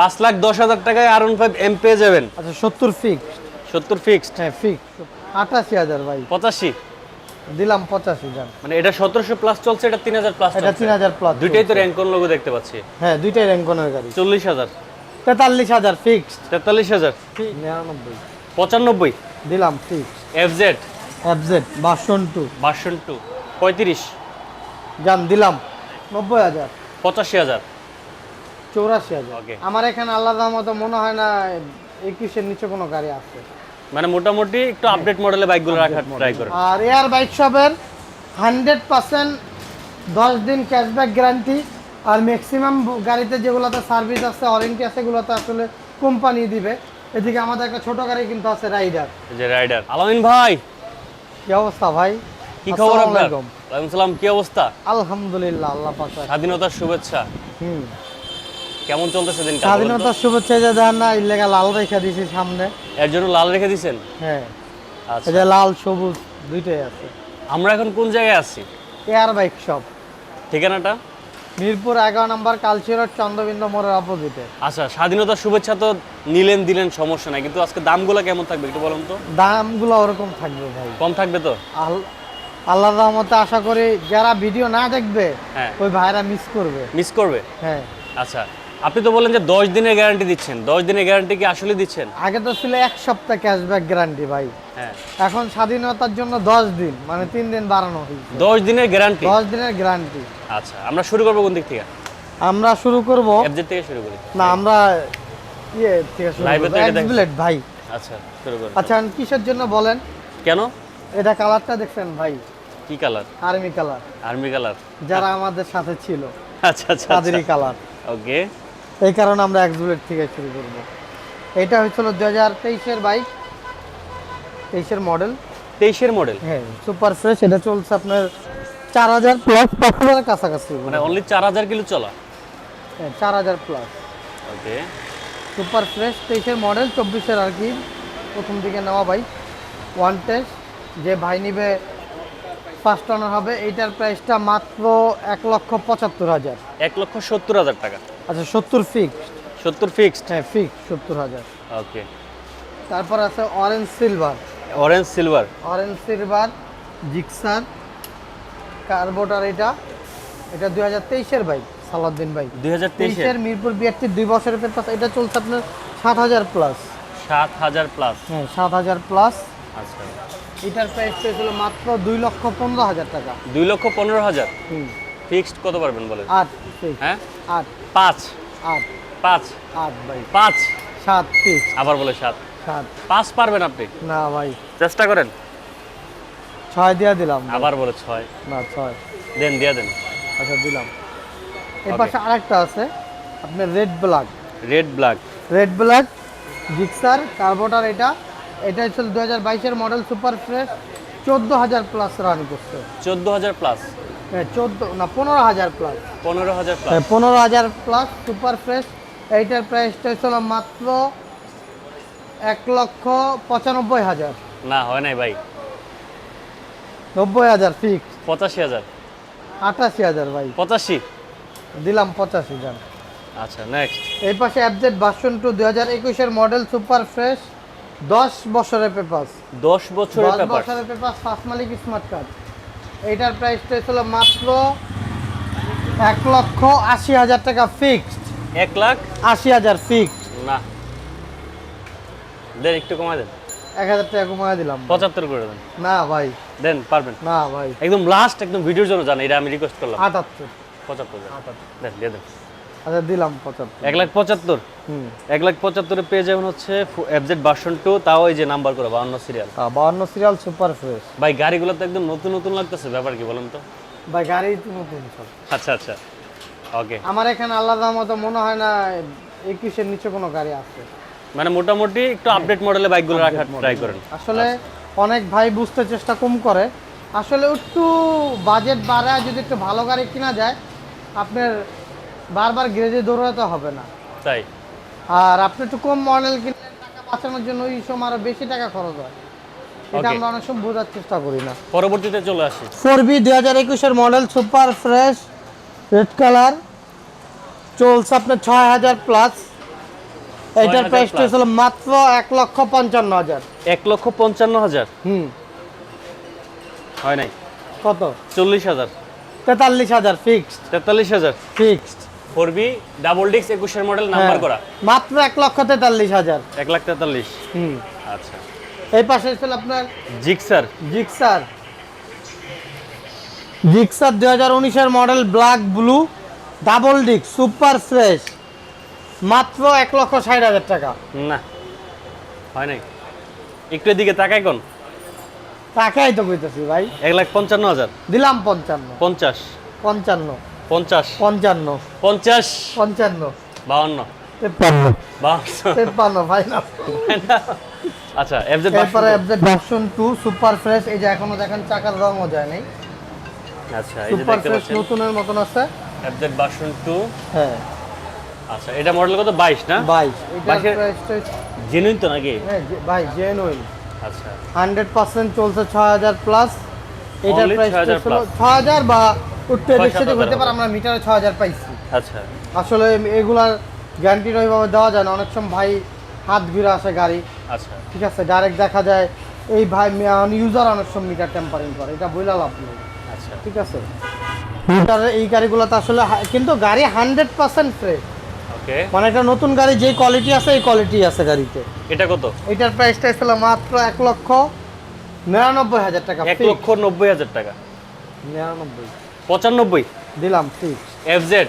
পাঁচ লাখ দশ হাজার টাকায় আর ফাইভ এম পেয়ে যাবেন। আচ্ছা সত্তর ফিক্স সত্তর ফিক্সড হ্যাঁ ফিক্স আটাশি হাজার ভাই। পঁচাশি। দিলাম পঁচাশি যান। মানে এটা সতেরোশো প্লাস চলছে এটা তিন হাজার প্লাস এটা তিন হাজার প্লাস দুইটাই তো র্যাঙ্কন লোগো দেখতে পাচ্ছি। হ্যাঁ দুইটাই র্যাঙ্কনের গাড়ি। চল্লিশ হাজার। তেতাল্লিশ হাজার ফিক্সড তেতাল্লিশ হাজার। নিরানব্বই। পঁচানব্বই। দিলাম fix F Z FZ version two version two পঁয়ত্রিশ। যান দিলাম। নব্বই হাজার। পঁচাশি হাজার। চৌরাশি হাজার। আমার এখানে আলাদা মতো মনে হয় না একুশের নিচে কোনো গাড়ি আছে। মানে মোটামুটি একটু আপডেট মডেলের বাইকগুলো রাখার ট্রাই করেন আর এয়ার বাইক শপের হান্ড্রেড পার্সেন্ট দশ দিন ক্যাশব্যাক গ্যারান্টি আর ম্যাক্সিমাম গাড়িতে যেগুলোতে সার্ভিস আছে ওয়ারেন্টি আছে এগুলোতে আসলে কোম্পানি দিবে। এদিকে আমাদের একটা ছোট গাড়ি কিন্তু আছে রাইডার যে রাইডার আলামিন ভাই! কি অবস্থা ভাই? কি খবর আপনার? আলাইকুম। ওয়ালাইকুম সালাম কি অবস্থা? আলহামদুলিল্লাহ আল্লাহ পাশে স্বাধীনতার শুভেচ্ছা। হুম। কেমন চলতেছে দিন স্বাধীনতার শুভেচ্ছা যে দেন না ইলেগা লাল রেখে দিয়েছি সামনে। এর জন্য লাল রেখে দিছেন হ্যাঁ। আচ্ছা। লাল সবুজ দুইটাই আছে। আমরা এখন কোন জায়গায় আছি? Air bike shop. ঠিকানাটা? মিরপুর এগারো নম্বর কালচিরট চন্দ্রবিন্দু মোড়ের অপোজিটে। আচ্ছা স্বাধীনতার শুভেচ্ছা তো নিলেন দিলেন সমস্যা নাই। কিন্তু আজকে দামগুলো কেমন থাকবে একটু বলুন তো? দামগুলো ওরকম থাকবে ভাই। কম থাকবে তো? আল- আল্লাহর রহমতে আশা করি যারা ভিডিও না দেখবে হ্যাঁ। ওই ভাইরা মিস করবে। মিস করবে? হ্যাঁ। আচ্ছা। আপনি তো বলেন যে দশ দিনের গ্যারান্টি দিচ্ছেন। দশ দিনের গ্যারান্টি কি আসলে দিচ্ছেন? আগে তো ছিল এক সপ্তাহ ক্যাশব্যাক গ্যারান্টি ভাই। হ্যাঁ। এখন স্বাধীনতার জন্য দশ দিন মানে তিন দিন বাড়ানো হয়েছে। দশ দিনের গ্যারান্টি দশ দিনের গ্যারান্টি আচ্ছা আমরা শুরু করব কোন দিক থেকে? আমরা শুরু করব এফজেড থেকে শুরু করি। না আমরা ইয়ে ঠিক আছে Live এ তো এটা দেখ- বুলেট ভাই। আচ্ছা শুরু করি আচ্ছা আমি কিসের জন্য বলেন? কেন? এটা কালারটা দেখছেন ভাই। কি colour army colour army colour যারা আমাদের সাথে ছিল। আচ্ছা আচ্ছা তাদেরই কালার ওকে এই কারণে আমরা এক বুলেট থেকে শুরু করব। এটা হচ্ছিল দু হাজার তেইশের বাইক তেইশের মডেল তেইশের মডেল হ্যাঁ সুপার ফ্রেশ এটা চলছে আপনার চার হাজার প্লাস পাঁচ কাছাকাছি। মানে অনলি চার হাজার কিলো চলা? হ্যাঁ চার হাজার প্লাস ওকে। সুপার ফ্রেশ তেইশের মডেল চব্বিশের আর কি। প্রথম দিকে নেওয়া বাইক ওয়ান টেস্ট যে ভাই নিবে ফার্স্ট অনার হবে এইটার প্রাইসটা মাত্র এক লক্ষ পঁচাত্তর হাজার। এক লক্ষ সত্তর হাজার টাকা। আচ্ছা সত্তর ফিক্সড সত্তর ফিক্সড হ্যাঁ ফিক্সড সত্তর হাজার। ওকে তারপর আছে orange silver orange silver orange silver Gixxer carburettor এটা। এটা দুই হাজার তেইশের বাইক সালাউদ্দিন বাইক দুই হাজার তেইশের? মিরপুর বিআরটি দুই বছরের পেপার এটা চলছে আপনার সাত হাজার প্লাস সাত হাজার প্লাস হ্যাঁ সাত হাজার প্লাস আচ্ছা। এটার প্রাইস পেয়েছিল মাত্র দুই লক্ষ পনেরো হাজার টাকা। দুই লক্ষ পনেরো হাজার? হুম। ফিক্সড কত পারবেন বলেন? আট হ্যাঁ? আট। পাঁচ। আট। পাঁচ। আট ভাই। পাঁচ। সাত ফিক্স আবার বলে সাত। সাত। পাঁচ পারবেন আপনি? না ভাই। চেষ্টা করেন। ছয় দিয়া দিলাম আবার বলে ছয়। না ছয়। দেন দিয়া দেন। আচ্ছা দিলাম। এর পাশে আরেকটা আছে। আপনার red black red black red black Gixxer carburettor এটা। এটা হচ্ছে দু হাজার বাইশের মডেল সুপার ফ্রেশ চোদ্দ হাজার প্লাস রান করছে। চোদ্দ হাজার প্লাস হ্যাঁ চোদ্দ না পনেরো হাজার প্লাস পনেরো হাজার প্লাস হ্যাঁ পনেরো হাজার প্লাস সুপার ফ্রেশ এইটার প্রাইসটা ছিল মাত্র এক লক্ষ পঁচানব্বই হাজার। না হয় নাই ভাই। নব্বই হাজার ফিক্স পঁচাশি হাজার। আটাশি হাজার ভাই। পঁচাশি? দিলাম পঁচাশি যান আচ্ছা নেক্সট এই পাশে অ্যাবজেট ভার্সন টু দুই হাজার একুশের মডেল সুপার ফ্রেশ। দশ বছরের পেপাস দশ বছরের দশ ব্যাপার বছরের পেপার ফার্স্ট মালিক স্মার্ট কার্ড এইটার প্রাইসটা ছিল মাত্র এক লক্ষ আশি হাজার টাকা ফিক্সড এক লাখ? আশি হাজার ফিক্সড না। দেন একটু কমাই দেন। এক হাজার টাকা কমায় দিলাম। পঁচাত্তর করে দেন। না ভাই। দেন পারবেন। না ভাই। একদম লাস্ট একদম ভিডিওর জন্য জান এটা আমি রিকোয়েস্ট করলাম। আটাত্তর। পঁচাত্তর দেন। দেন দিয়ে দেন। আচ্ছা দিলাম পঁচাত্তর। এক লাখ পঁচাত্তর? হুম। এক লাখ পঁচাত্তরে পেয়ে যাবেন হচ্ছে এফজেড ভার্সন টু তাও এই যে নাম্বার করে বাউন্ন সিরিয়াল বাউন্ন সিরিয়াল সুপার ফ্রেশ ভাই গাড়িগুলো তো একদম নতুন নতুন লাগতেছে ব্যাপার কি বলেন তো? ভাই গাড়ি তো নতুন সব। আচ্ছা আচ্ছা। ওকে আমার এখানে আলাদা মতো মনে হয় না একুশের নিচে কোনো গাড়ি আছে। মানে মোটামুটি একটু আপডেট মডেলের বাইকগুলো রাখার ট্রাই করেন। আসলে অনেক ভাই বুঝতে চেষ্টা কম করে। আসলে একটু বাজেট বাড়ায় যদি একটু ভালো গাড়ি কিনা যায় আপনার বারবার গ্রেজে দৌড়াতে হবে না। তাই? আর আপনি একটু কম মডেল কিনলে টাকা বাঁচানোর জন্য ওই সময় আরও বেশি টাকা খরচ হয়। এটা আমরা অনেক সময় বোঝার চেষ্টা করি না। পরবর্তীতে চলে আসি। ফোর বি দুই হাজার একুশের model super fresh red colour চলছে আপনার ছয় হাজার প্লাস এটার 6000 প্রাইসটা ছিল মাত্র এক লক্ষ পঞ্চান্ন হাজার। এক লক্ষ পঞ্চান্ন হাজার? হুম। হয় নাই। কত? চল্লিশ হাজার। তেতাল্লিশ হাজার ফিক্সড তেতাল্লিশ হাজার। ফিক্সড ফোর বি ডাবল ডিক্স একুশের মডেল নাম্বার করা। মাত্র এক লক্ষ তেতাল্লিশ হাজার। এক লাখ তেতাল্লিশ। হুম। আচ্ছা। এই পাশে ছিল আপনার জিক্সার। জিক্সার। জিক্সার দুই হাজার উনিশের model black blue double disc super fresh মাত্র এক লক্ষ ষাট হাজার টাকা। না হয় নাই। একটু এদিকে তাকাই কোন? টাকাই তো কইতেছি ভাই। এক লাখ পঞ্চান্ন হাজার। দিলাম পঞ্চান্ন। পঞ্চাশ। পঞ্চান্ন। পঞ্চাশ। পঞ্চান্ন। পঞ্চাশ। পঞ্চান্ন। বাউন্ন। তেপ্পান্ন। তেপ্পান্ন ভাই আচ্ছা এফজেড এরপরে FZ version two super fresh এই যে এখনও দেখেন চাকার রঙও যায় নাই। আচ্ছা এই যে সুপার ফ্রেশ নতুনের মতন আছে। এফজেড ভার্সন টু হ্যাঁ। আচ্ছা এটা মডেল কত? বাইশ না? বাইশ। এটার বাইশের- প্রাইসটা জেনুইন তো নাকি? হ্যাঁ ভাই জেনুইন আচ্ছা। হান্ড্রেড পার্সেন্ট চলছে ছ হাজার প্লাস এটার প্রাইস 6,000 ছিল plus। ছ হাজার বা একটু ছয়, বেশি সাত হাজার হতে পারে আমরা মিটারে ছ হাজার পাইছি। আচ্ছা। আসলে এগুলার গ্যারান্টির ওইভাবে দেওয়া যায় না। অনেক সময় ভাই হাত ঘুরে আসে গাড়ি। আচ্ছা। ঠিক আছে ডাইরেক্ট দেখা যায় এই ভাই ইউজার অনেক সময় মিটার টেম্পারিং করে। এটা বইলা লাভ নেই। আচ্ছা। ঠিক আছে? মিটারে এই গাড়িগুলোতে আসলে কিন্তু গাড়ি হান্ড্রেড পার্সেন্ট ফ্রেশ মানে নতুন গাড়ি যে কোয়ালিটি আছে এই কোয়ালিটি আছে গাড়িতে। এটা কত? এটার প্রাইসটা ছিল মাত্র এক লক্ষ নিরানব্বই হাজার টাকা এক লক্ষ নব্বই হাজার টাকা। নিরানব্বই। পঁচানব্বই। দিলাম fix FZ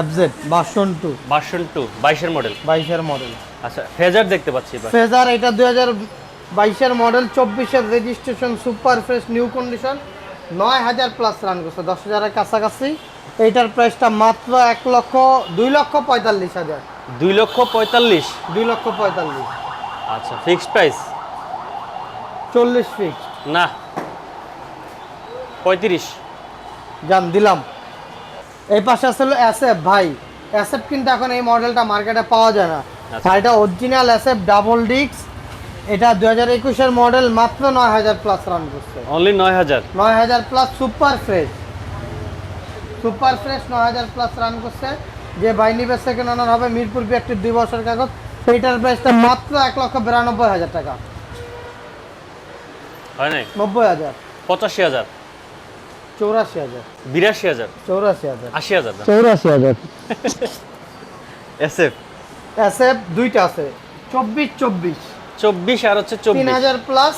FZ version two version two বাইশের মডেল বাইশের মডেল আচ্ছা ফেজার দেখতে পাচ্ছি ফেজার এটা দুই হাজার বাইশের মডেল চব্বিশের registration super fresh new condition নয় হাজার প্লাস রান করছে দশ হাজারের কাছাকাছি। এইটার প্রাইসটা মাত্র এক লক্ষ দুই লক্ষ পঁয়তাল্লিশ হাজার। দুই লক্ষ পঁয়তাল্লিশ। দুই লক্ষ পঁয়তাল্লিশ। আচ্ছা ফিক্সড প্রাইস চল্লিশ ফিক্সড না পঁয়ত্রিশ। জান দিলাম। এই পাশে আসলে অ্যাসেপ ভাই। অ্যাসেপ কিন্তু এখন এই মডেলটা মার্কেটে পাওয়া যায় না। আচ্ছা। এটা অরিজিনাল অ্যাসেপ ডাবল ডিক্স এটা দু হাজার একুশের মডেল মাত্র নয় হাজার প্লাস রান করছে। অনলি নয় হাজার? নয় হাজার plus super fresh super fresh নয় হাজার প্লাস রান করছে। যে বাই নিবে সেকেন্ড অনার হবে মিরপুর বিয়াক্টিভ দুই বছর কাগজ। সেইটার প্রাইসটা মাত্র এক লক্ষ বিরানব্বই হাজার টাকা। হয় নব্বই হাজার। পঁচাশি হাজার। চৌরাশি হাজার। বিরাশি হাজার? চৌরাশি হাজার। আশি হাজার চৌরাশি হাজার। এস এফ এসএফ দুইটা আছে। চব্বিশ চব্বিশ। চব্বিশ আর হচ্ছে তিন চব্বিশ হাজার প্লাস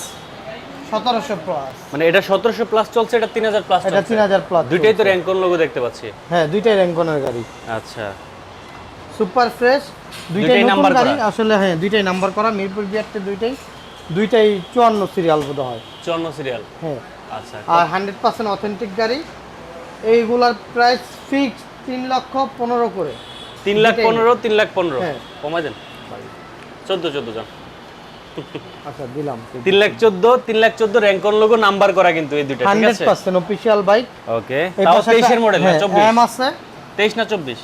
সতেরোশো প্লাস মানে এটা সতেরোশো প্লাস চলছে এটা তিন হাজার প্লাস এটা তিন হাজার প্লাস দুইটাই তো র্যাঙ্কন লোগো দেখতে পাচ্ছি। হ্যাঁ দুইটাই র্যাঙ্কনের গাড়ি। আচ্ছা। সুপার ফ্রেশ দুইটাই নাম্বার গাড়ি। আসলে হ্যাঁ দুইটাই নাম্বার করা মিরপুর বিয়ারটে দুইটাই। দুইটাই চুয়ান্ন সিরিয়াল বোধ হয় চুয়ান্ন সিরিয়াল হ্যাঁ। আর হান্ড্রেড পার্সেন্ট অথেন্টিক গাড়ি। এইগুলার প্রাইস ফিক্স তিন লক্ষ পনেরো করে। তিন লাখ পনেরো তিন লাখ পনেরো। হ্যাঁ। কমাই দেন। চোদ্দ চোদ্দ জন। আচ্ছা দিলাম। তিন লাখ চোদ্দ তিন লাখ চোদ্দ র্যাঙ্কন লোগো নাম্বার করা কিন্তু এই ঠিক hundred percent official bike okay তাও তেইশের মডেল না? চব্বিশ? আছে। তেইশ না চব্বিশ?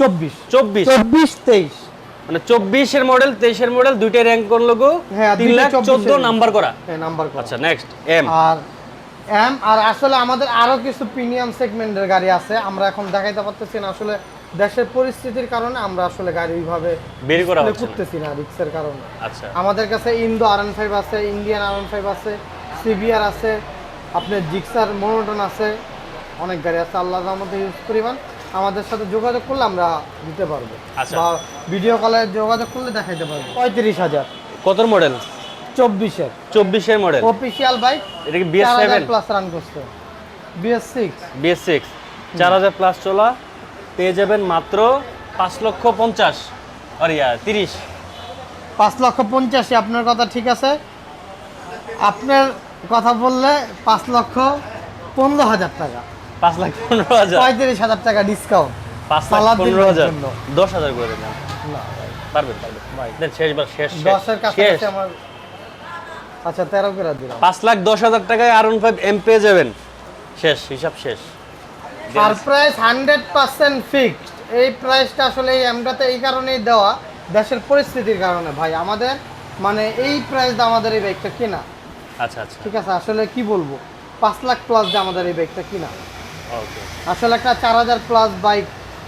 চব্বিশ। চব্বিশ? চব্বিশ তেইশ। মানে চব্বিশের মডেল তেইশের মডেল দুইটাই র্যাঙ্কন লোগো হ্যাঁ, তিন লাখ 24 চোদ্দ নাম্বার করা। হ্যাঁ নাম্বার করা। আচ্ছা next M R M R আসলে আমাদের আরও কিছু প্রিমিয়াম সেগমেন্টের গাড়ি আছে। আমরা এখন দেখাইতে পারতেছি না আসলে দেশের পরিস্থিতির কারণে আমরা আসলে গাড়ি ওইভাবে বের করা। করতেছি না রিক্সের কারণে। আচ্ছা। আমাদের কাছে ইন্দো আর এন ফাইভ আছে ইন্ডিয়ান আর এন ফাইভ আছে সিবিআর আছে আপনার জিক্সার মনোটন আছে অনেক গাড়ি আছে। আল্লাহ আমাদের ইউজ পরিমাণ। আমাদের সাথে যোগাযোগ করলে আমরা দিতে পারব। আচ্ছা। বা ভিডিও কলে যোগাযোগ করলে দেখাইতে পারব। পঁয়ত্রিশ হাজার। কত মডেল চব্বিশের। চব্বিশের মডেল অফিসিয়াল বাইক এটা কি বিএস সেভেন প্লাস রান করছে। বিএস সিক্স বিএস সিক্স চার হাজার প্লাস চলা। পেয়ে যাবেন মাত্র পাঁচ লক্ষ পঞ্চাশ। আর ইয়া তিরিশ। পাঁচ লক্ষ পঞ্চাশি আপনার কথা ঠিক আছে। আপনার কথা বললে পাঁচ লক্ষ পনেরো হাজার টাকা। পাঁচ লাখ পনেরো হাজার। পঁয়ত্রিশ হাজার টাকা ডিসকাউন্ট পাঁচ লাখ পনেরো হাজার। দশ হাজার করে দেন। পারবেন পারবেন। শেষবার শেষ শেষ, দশের কাছাকাছি আমার আচ্ছা তেরো করে দিলাম। পাঁচ লাখ দশ হাজার টাকায় আর ফাইভ এম পেয়ে যাবেন। শেষ হিসাব শেষ। আর প্রাইস হান্ড্রেড পার্সেন্ট ফিক্সড এই প্রাইসটা আসলে এই এমটাতে এই কারণেই দেওয়া দেশের পরিস্থিতির কারণে ভাই। আমাদের মানে এই প্রাইস আমাদের এই বাইকটা কেনা। আচ্ছা আচ্ছা। ঠিক আছে আসলে কি বলব? পাঁচ লাখ প্লাস দিয়ে আমাদের এই বাইকটা কিনা। ওকে আসলে একটা চার হাজার প্লাস বাইক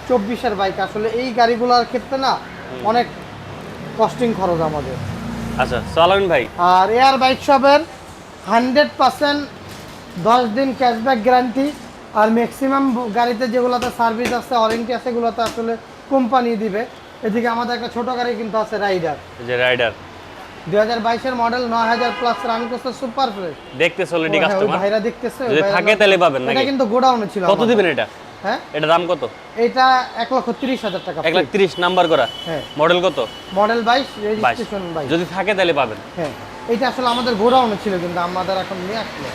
চব্বিশের বাইক আসলে এই গাড়িগুলোর ক্ষেত্রে না অনেক কস্টিং খরচ আমাদের। আচ্ছা সালামিন ভাই। আর এয়ার বাইক শপের হান্ড্রেড পার্সেন্ট দশ দিন ক্যাশব্যাক গ্যারান্টি আর ম্যাক্সিমাম গাড়িতে যেগুলোতে সার্ভিস আছে ওয়ারেন্টি আছে এগুলোতে আসলে কোম্পানি দিবে। এদিকে আমাদের একটা ছোট গাড়ি কিন্তু আছে রাইডার যে রাইডার দুই হাজার বাইশের মডেল নয় হাজার প্লাস রান করছে সুপার ফ্রেশ দেখতে অলরেডি কাস্টমার ভাইরা দেখতেছে ওই থাকে তাহলে পাবেন এটা কিন্তু গোডাউনে ছিল কত দিবেন এটা? হ্যাঁ? এটা দাম কত? এটা এক লক্ষ তিরিশ হাজার টাকা এক লাখ তিরিশ নাম্বার করা। হ্যাঁ। মডেল কত? মডেল বাইশ রেজিস্ট্রেশন বাইশ। যদি থাকে তাহলে পাবেন। হ্যাঁ। এটা আসলে আমাদের গোডাউনে ছিল কিন্তু আমাদের এখন নিয়ে আসলো।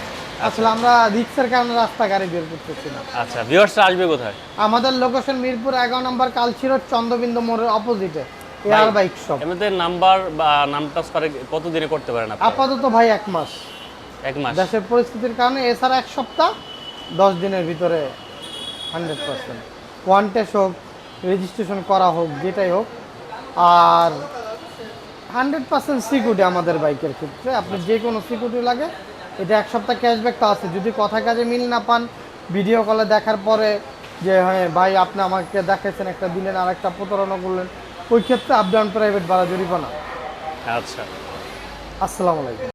আসলে আমরা রিক্সের কারণে রাস্তা গাড়ি বের করতেছি না। আচ্ছা ভিউয়ার্সরা আসবে কোথায়? আমাদের লোকেশন মিরপুর এগারো নম্বর কালচিরোড চন্দ্রবিন্দু মোড়ের অপোজিটে এয়ার বাইক শপ এমনিতে নাম্বার বা নাম টাচ করে কত দিনে করতে পারেন আপনি আপাতত ভাই এক মাস। এক মাস। দেশের পরিস্থিতির কারণে এছাড়া এক সপ্তাহ দশ দিনের ভিতরে হান্ড্রেড পার্সেন্ট। ওয়ান টেস্ট হোক রেজিস্ট্রেশন করা হোক যেটাই হোক। আর হান্ড্রেড পার্সেন্ট সিকিউরিটি আমাদের বাইকের ক্ষেত্রে। আপনি যে কোনো সিকিউরিটি লাগে এটা এক সপ্তাহ ক্যাশব্যাকটা আছে। যদি কথা কাজে মিল না পান ভিডিও কলে দেখার পরে যে হ্যাঁ ভাই আপনি আমাকে দেখাইছেন একটা দিলেন আর একটা প্রতারণা করলেন ওই ক্ষেত্রে আপ ডাউন প্রাইভেট ভাড়া জরিমানা আচ্ছা। আসসালামু আলাইকুম।